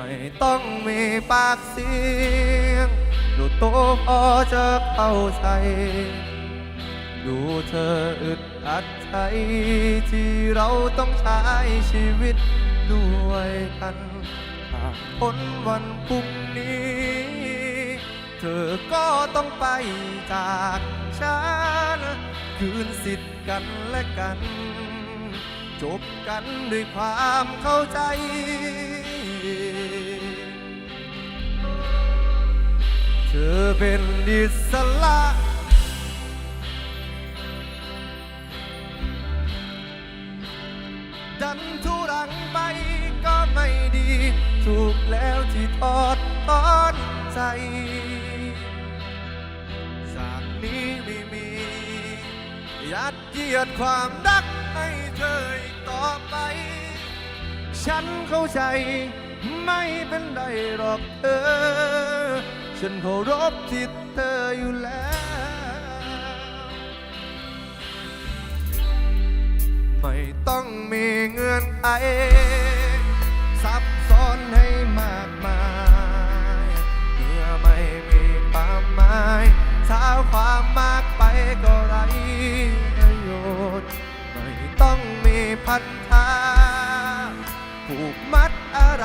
ไม่ต้องมีปากเสียง ดูโตพอจะเข้าใจ ดูเธออึดอัดใจที่เราต้องใช้ชีวิตด้วยกันหากพ้นวันพรุ่งนี้ เธอก็ต้องไปจากฉันคืนสิทธิ์กันและกัน จบกันด้วยความเข้าใจ เธอเป็นอิสระดันทุรังไปก็ไม่ดี ถูกแล้วที่ทอดตอนใจจากนี้ไม่มี ยัดเยียดความรักให้เธออีกต่อไป ฉันเข้าใจไม่เป็นไรหรอกเธอ ฉันเคารพที่เธออยู่แล้ว ไม่ต้องมีเงื่อนไขซับซ้อนให้มากมายเมื่อไม่มีความหมายถ้าความมากไปก็ไรประโยชน์ ไม่ต้องมีพันธะผูกมัดอะไร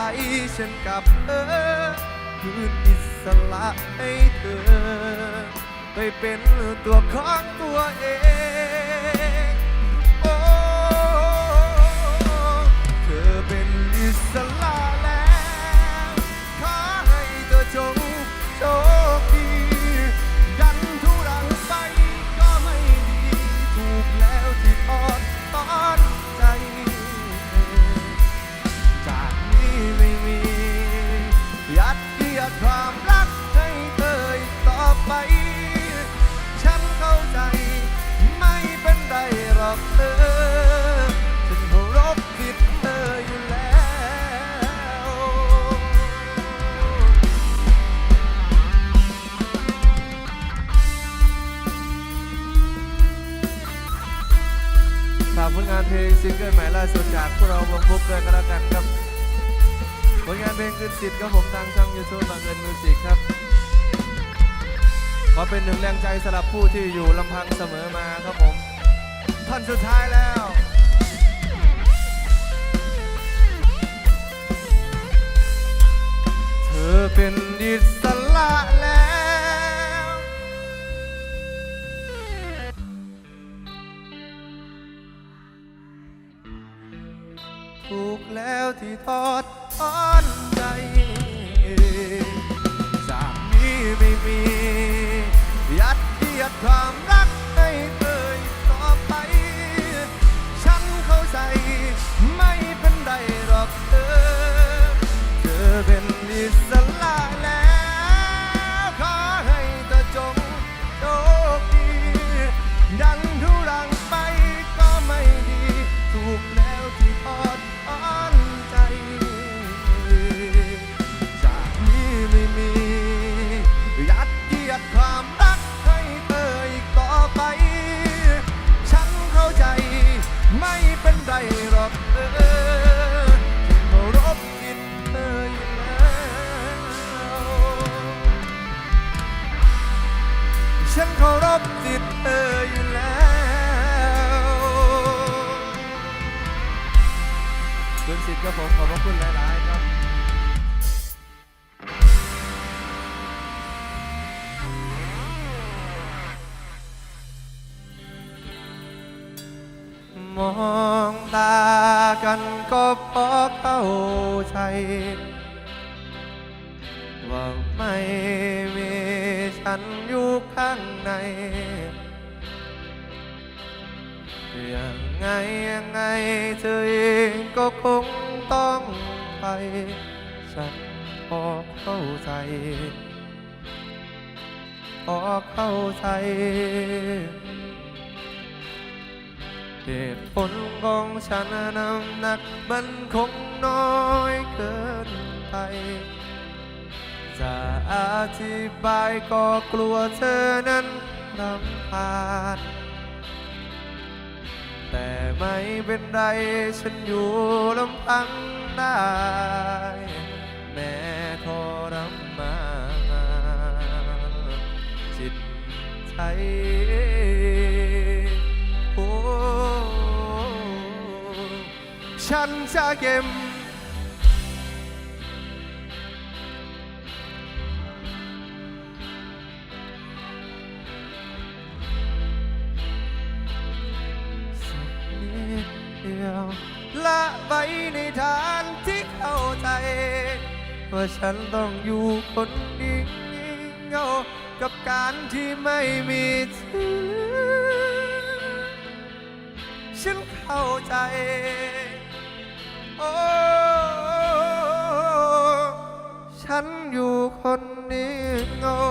ฉันกับเธอคืนอิ สละให้เธอ ไปเป็นตัวของตัวเอง บุ๊กเลยก็แล้วกันครับผลงานเพลงคือสิทธิ์ครับผมทางช่องยูทูบบางเงินมิวสิกครับ ขอเป็นหนึ่งแรงใจสำหรับผู้ที่อยู่ลำพังเสมอมาครับผม ท่อนสุดท้ายแล้วเธอเป็นอิส ถูกแล้วที่ทอดทอนใจจากนี้ไม่มี ยัดเยียดความ ฉันเคารพสิทธิ์เธออยู่แล้วคุณสิทธิ์ก็ผมขอบพระคุณหลาย ๆ ครับมองตากันก็พอเข้าใจ ใน ยังไงยังไงเธอเองก็คงต้องไป ฉันพอเข้าใจ พอเข้าใจเหตุผลของฉันน้ำหนักมันคงน้อย ธิบายก็กลัวเธอนั้นรำคาญแต่ไม่เป็นไรฉันอยู่ลำพังได้ แม้ทรมานจิตใจโอ้ฉันจะเก็บ ว่าฉันต้องอยู่คนเดียวกับการที่ไม่มีเธอฉันเข้าใจ โอ้ ฉันอยู่คนเดียว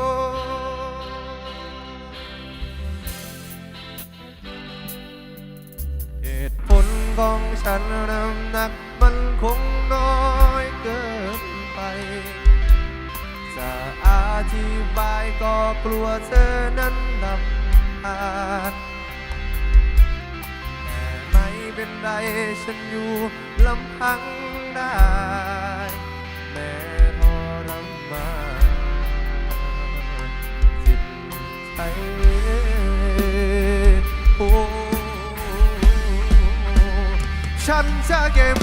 เหตุผลของฉันน้ำหนัก ธิบายก็กลัวเธอนั้นลำอาจแต่ไม่เป็นไรฉันอยู่ลำพังได้แม้ทรมานจิตใจโอ้ฉันจะเก็บ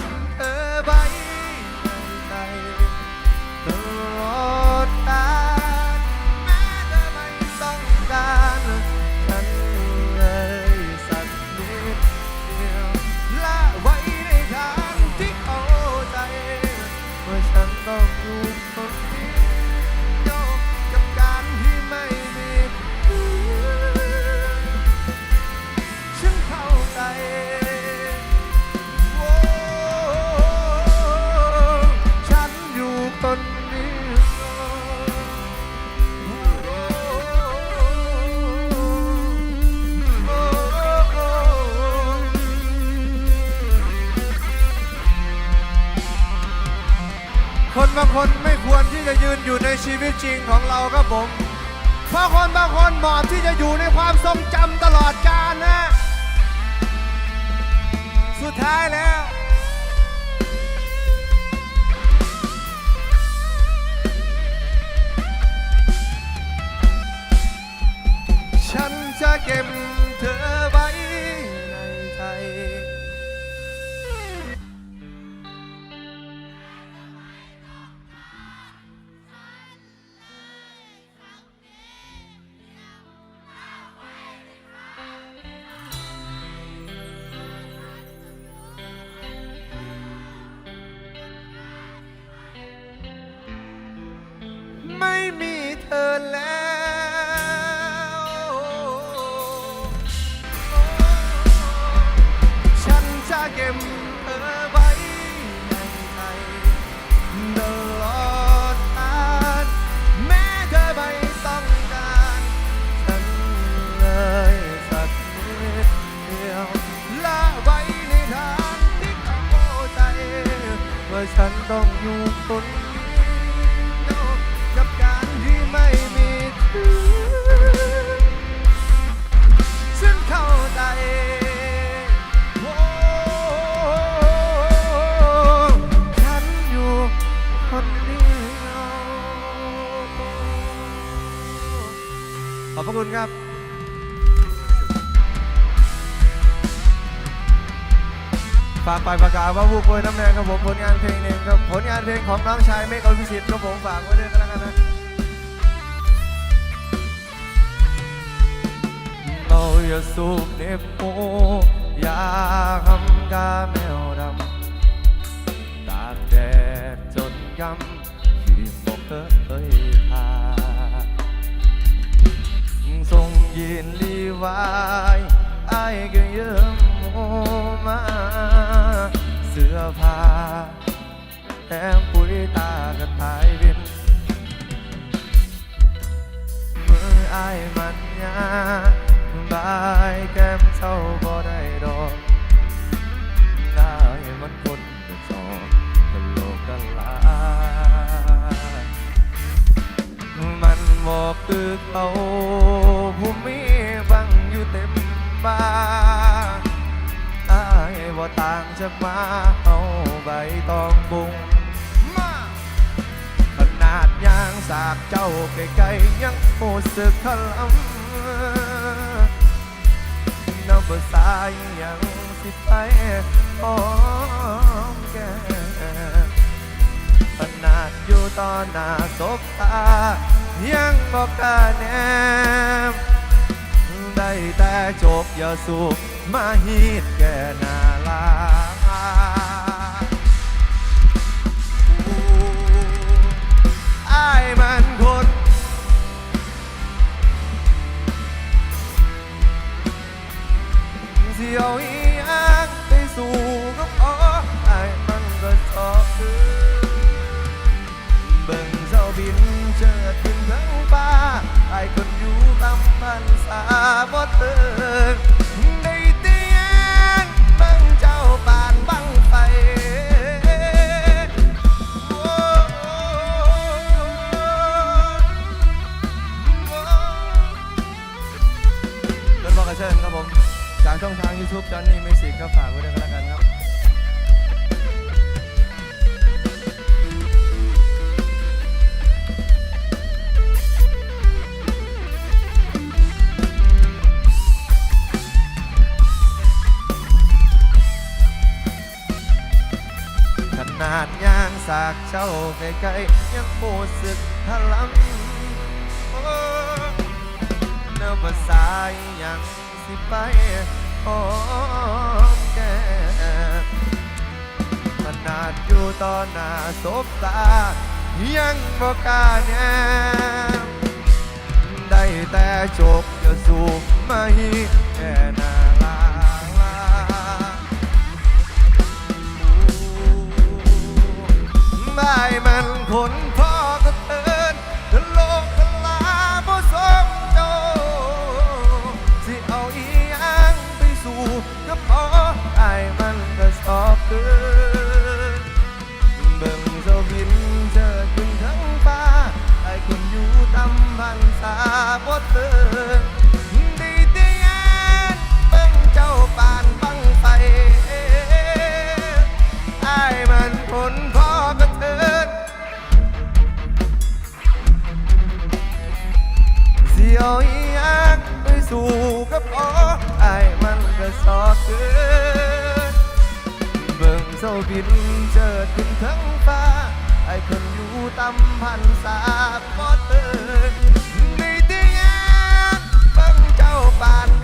ว่าฉันต้องอยู่คนเดียวกับการที่ไม่มีเธอฉันเข้าใจโอ้ฉันอยู่คนเดียวขอบพระคุณครับ ฝากไปประกาศว่าผู้ป่วยน้ำแดงครับผมผลงานเพลงหนึ่งครับผลงานเพลงของน้องชายเมฆอภิสิทธิ์ครับผมฝากไว้ด้วยกันแล้วกันนะเราอย่าสูบเนบโออย่าคำกาแมวดำตากแดดจนกำที่บอกเคยพาส่งยินลีวายไอ้ก็เยิ้มโมมา พาแถมปุ๋ยตากระถายบินมืออายมันยาบายแก้มเศร้าบ่ได้ดอกได้มันคนเป็นสองเนโลกกันลามันบอกคือเขาผู้มีบังอยู่เต็มบ้าน บ่ต่างจากมาเอาใบตองบุงมาขนาดยางสากเจ้าไกลๆยังโหสึกทะลำน้ำภาษายังสิไปหอมแก้ขนาดอยู่ต่อหน้าศพตายังบอกกล้าแนมได้แต่จบอย่าสูบมาฮีดแก่หนา ลาอู้อาย ช่องทาง YouTube จอนนี่มิวสิกก็ฝากไว้ด้วยกันแล้วกันครับขนาดยางสากเจ้าไกลๆยังโบสึกพลังโอ้เนื้อภาษายังสิไป หอมแก้มขนาดอยู่ต่อหน้าศพตา ยังบอกกล้าแนมได้แต่จกจะสูบมาฮีแค่นาลาลาได้มันคน เตือนดีเตียนเบิ่งเจ้าปานบังไฟไอ้ายมันคนพ่อกระเทินเสียวอีอักไปสู่กับพอไอ้ายมันก็สอบเกินเบิ่งเจ้าบินเจิดขึ้นทั้งฟ้าไอ้คนอยู่ตำพันสาบอเตือน เจ้าปาน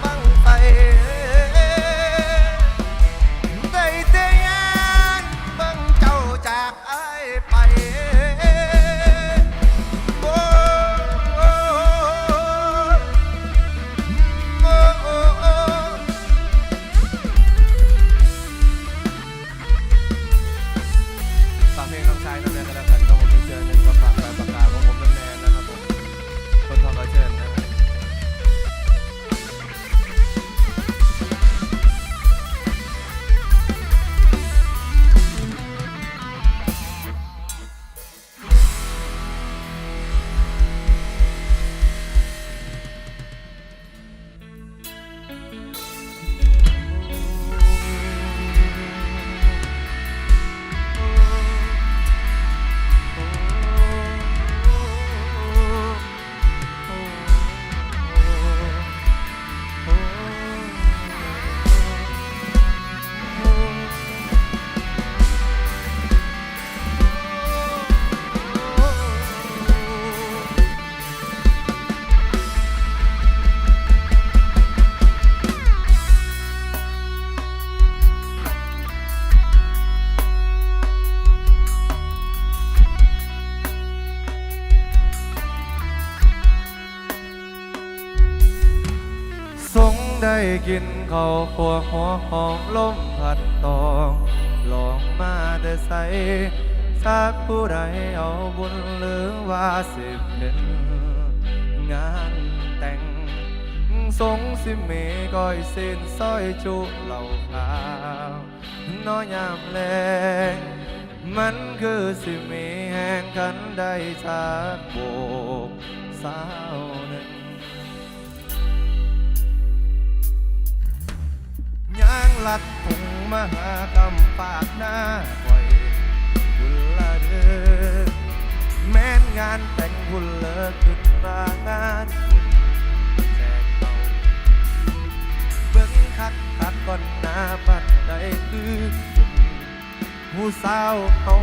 กินข้าวคั่วหัวหอมลมผัดตองลองมาได้ใส่สักผู้ใดเอาบุญหรือว่าสิเป็นงานแต่งสงสิเมก้อยเส้นซอยจุเหล่าขาวน้อยามแลงมันคือสิเมแห่งกันได้จากโบกสาวหนึ่ง ลัดพงมหากำปากหน้าไว้บุญละเด้อแม้นงานแต่งบุญเลิกขึ้นมางานบุญแจกเขาเบิ่งคักคักก่อนหน้าปัดใดคือผู้สาวเขา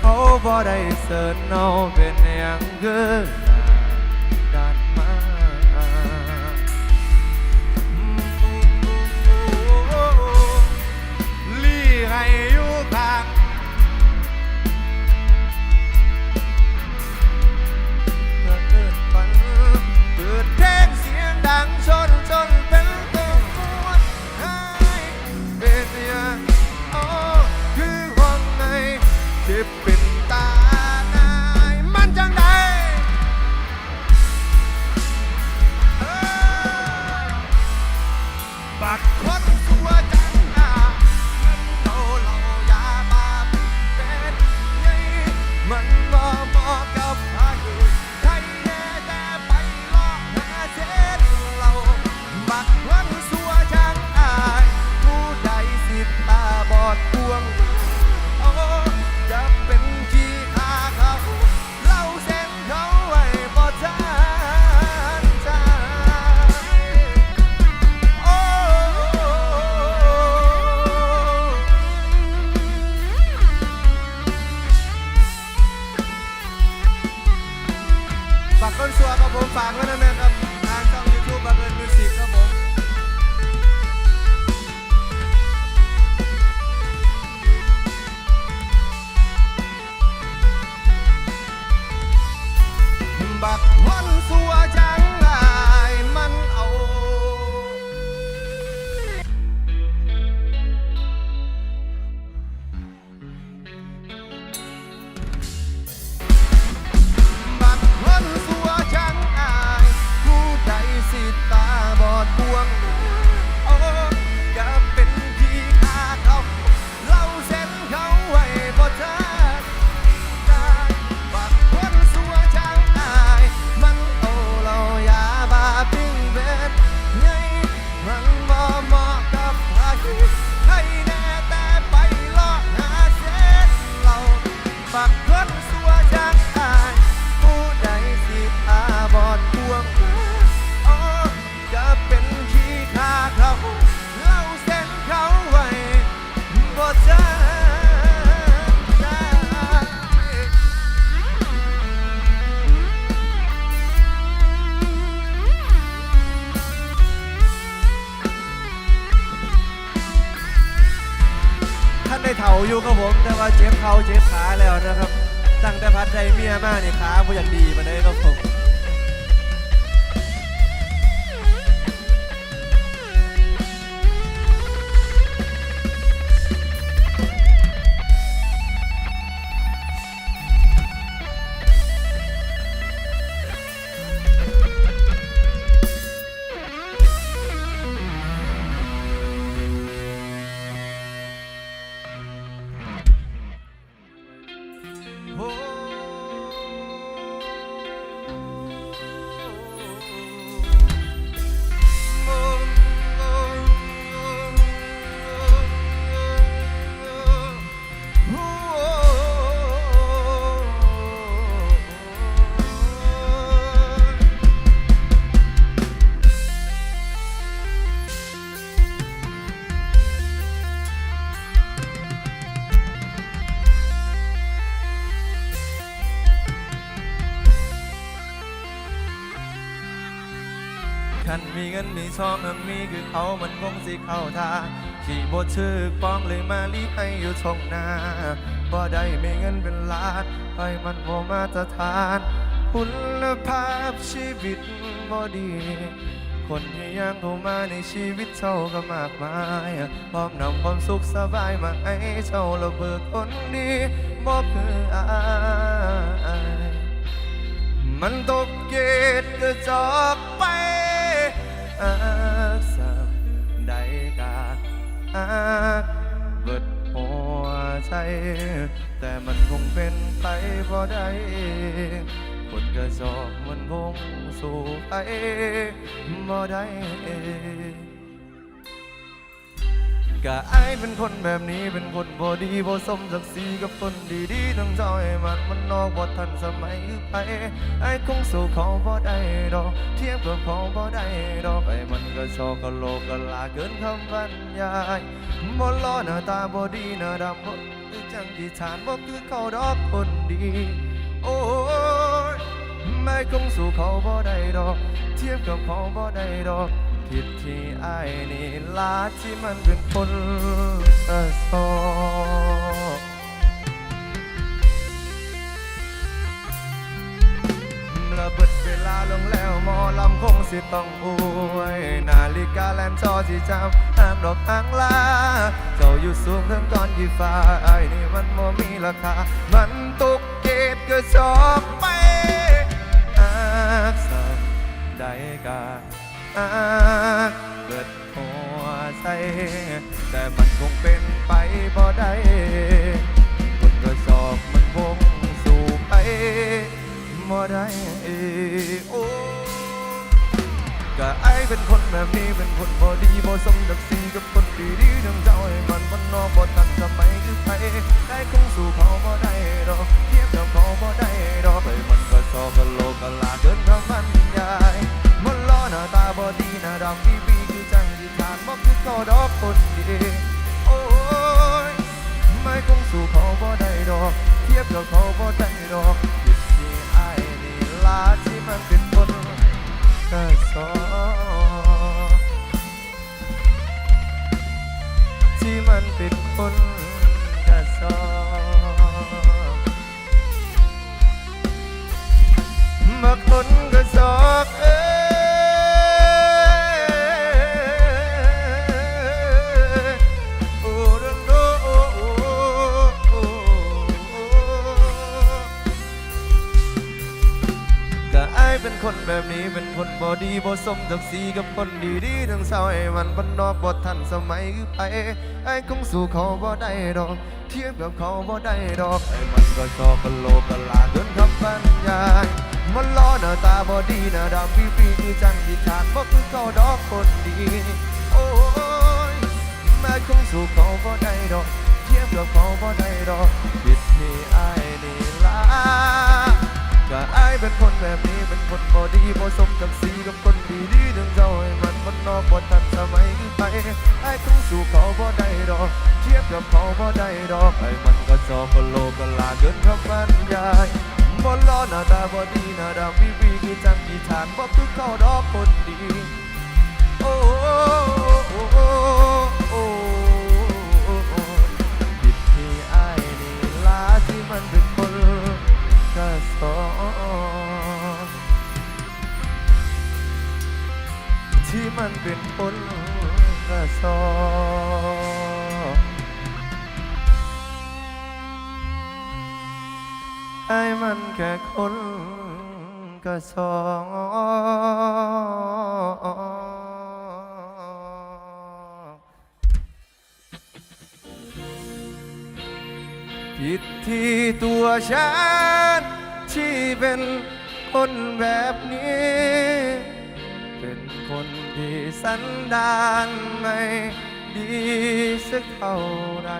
เขาบ่ได้เสิร์นเอาเป็นอย่างเกิน ว่าเจ็บเขาเจ็บขาแล้วนะครับ ตั้งแต่พัดใจเมียมากนี่ขาผู้อย่างดีมาเลยครับผม ชองหังมีคือเขามันคงสิเข้าทาขี่บทชื่อป้องเลยมาลีให้อยู่ชงหน้าบ่ได้มีเงินเป็นล้านให้มันบ่มาตรฐานคุณภาพชีวิตบ่ดี คนที่ยังเข้ามาในชีวิตเจ้าก็มากมายพร้อมนำความสุขสบายมาให้เจ้าระเบิดคนดีบ่คืออายมันตกเกตกระจอกไป กสักใดกาอักเบิดหัวใจ แต่มันคงเป็นไปบ่ได้คนกระสอบมันคงสู่ไปบ่ได้ ก็ไอายเป็นคนแบบนี้เป็นคนบ่ดีบ่สมศักดิ์ศรีกับคนดีๆทั้งจ้าให้มันมันนอกบ่ทันสมัยไปไอ้ายคงสู้เขาบ่ได้ดอก เทียบกับเขาบ่ได้ดอกไอมันก็ชอกกะโลกกะลาเกินคำบรรยายบ่ล้อหน้าตาบ่ดีหน้าดำบ่คือจังที่ฐานบ่คือเขาดอกคนดี โอ้ยไม่คงสู้เขาบ่ได้ดอก เทียบกับเขาบ่ได้ดอก ผิดที่ไอ้ายนี่ลาที่มันเป็นคนเออสอบระเบิดเวลาลงแล้วหมอลำคงสิต้องอวย นาฬิกาแลมจอที่จำห้ามดอกทางลา เจ้าอยู่สูงทั้งตอนยี่ฟ้าไอ้นี่มันบ่มีราคา มันตุกเกตก็ชอบไปอักสักไดกาอัก เกิดหัวใจแต่มันคงเป็นไปบ่ได้คนก็สอบมันวงสู่ไปบ่ได้โอ้ก็ไอเป็นคนแบบนี้เป็นคนบ่ดีบ่สมดักสีกับคนดีดีๆทั้งเจ้าให้มันมันนอกบ่ทันสมัยคือไปได้คงสู่เขาบ่ได้ดอกเทียบกับเขาบ่ได้ดอกไปมันก็สอบกันโลกกันลาเกินคำบรรยายมัน บอดีน้าดำบีบีคือจังที่ทานบอกคือเขาดอกคนดีโอ้ยไม่คงสู้เขาบ่ได้ดอก เทียบกับเขาบ่ได้ดอกผิดที่ไอ้นี่ลาที่มันเป็นคนกระสอที่มันเป็นคนกระสอบมาคนกระสอบ คนแบบนี้เป็นคนบ่ดีบ่สมศักดิ์ศรีกับคนดีดีทั้งเศร้าไอ้มันบ้านนอกบ่ทันสมัยคือไปไอ้คงสู้เขาบ่ได้ดอก เทียบกับเขาบ่ได้ดอกไอ้มันก็ชอบกันโลกกันลาเกินคำบรรยายมันล้อหน้าตาบ่ดีหน้าดำปีปีคือจังที่ขาดบ่คือเขาดอกคนดีโอ้ยแม่คงสู้เขาบ่ได้ดอก เทียบกับเขาบ่ได้ดอกผิดที่ไอ้นี่่าไอ้ายเป็นคนแบบนี้เป็นคนบอดีบอสมกับสีกับคนดีดีๆถึงเจ้าให้มันมันนอกบอทันสมัยไปไอ้ายคงสู่เขาบ่ได้ดอก เทียบกับเขาบ่ได้ดอกไอ้มันก็จอกก็โลกก็ลาเกินคำบรรยายบนล้อหน้าตาบอดีหน้าดำวิวีคือจังกีฐานบอกคือเข้าดอกคนดี ที่มันเป็นคนกระสอบไอ้มันแค่คนกระสอบผิดที่ตัวฉัน ที่เป็นคนแบบนี้ เป็นคนที่สันดานไม่ดีสักเท่าไหร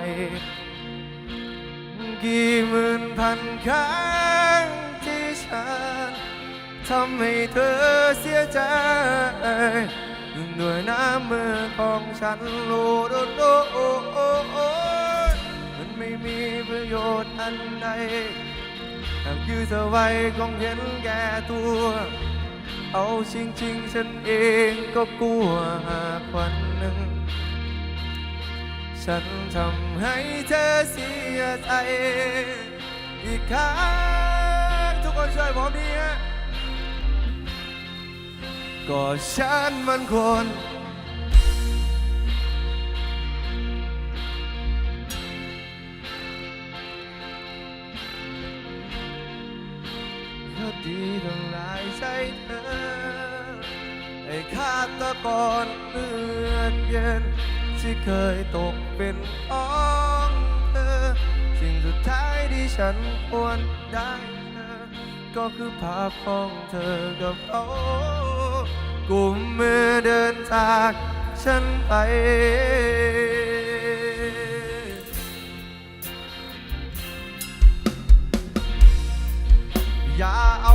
กี่หมื่นพันครั้งที่ฉันทำให้เธอเสียใจด้วยน้ำมือของฉันโลดโอ้โอโอโอมันไม่มีประโยชน์อันใด หากยื้อเธอไว้คงเห็นแก่ตัวเอาจริงๆฉันเองก็กลัวหากวันหนึ่งฉันทำให้เธอเสียใจอีกครั้งทุกคนช่วยผมดีฮะก็ฉันมันคน ดีต้องหลายใจเธอไอ้อ้ฆาตกรเลือดเย็น ที่เคยตกเป็นของเธอ สิ่งสุดท้ายที่ฉันควรได้เจอก็คือภาพของเธอกับเขากุมมือเดินจากฉันไปอย่าเอา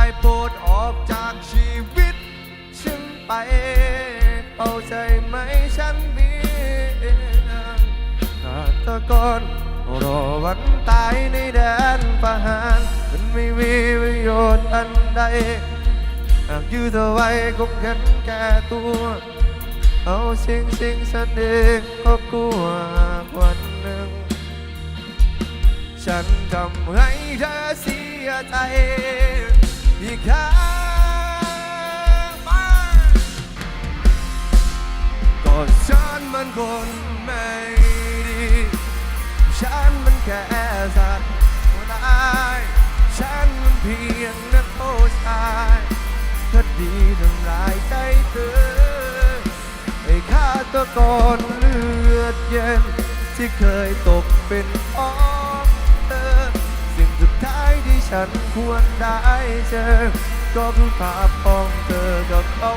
ได้โปรดออกจากชีวิต ฉันไปเข้าใจไหมฉันเบียงฆาตกรรอวันตายในแดนประหาร มันไม่มีประโยชน์อันใด หากยืดเอาไว้คงเห็นแก่ตัว เอาสิ่งสิ่งฉันเองก็กลัววันหนึ่ง ฉันทำให้เธอเสียใจ อีกครั้งไปก็ฉันมันคนไม่ดี ฉันมันแค่สัตว์ร้ายฉันมันเพียงนักโทษชายคดีทำร้ายใจเธอไอ้ฆาตกรเลือดเย็นที่เคยตกเป็นขอ ฉันควรได้เจอ ก็คือภาพของเธอกับเขา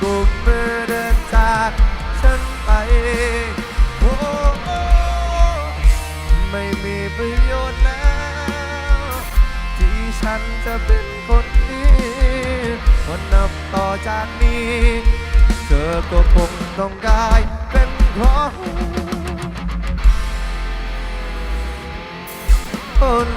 กุมมือเดินจากฉันไปโอ้ไม่มีประโยชน์แล้ว ที่ฉันจะเป็นคนดีวันนับต่อจากนี้ เธอก็คงต้องกลายเป็นของคน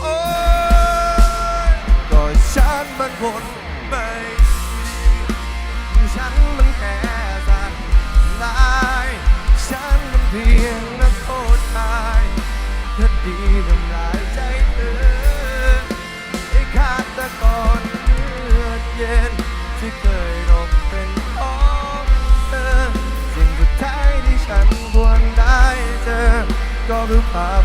โอ๊ยก็ฉันมันคนไม่ดีฉันมันแค่สัตว์ร้ายฉันมันเพียงนักโทษชายคดีทำร้ายใจเธอไอ้ฆาตกรเลือดเย็นที่เคยตกเป็นของเธอสิ่งสุดท้ายที่ฉันควรได้เจอก็คือภาพ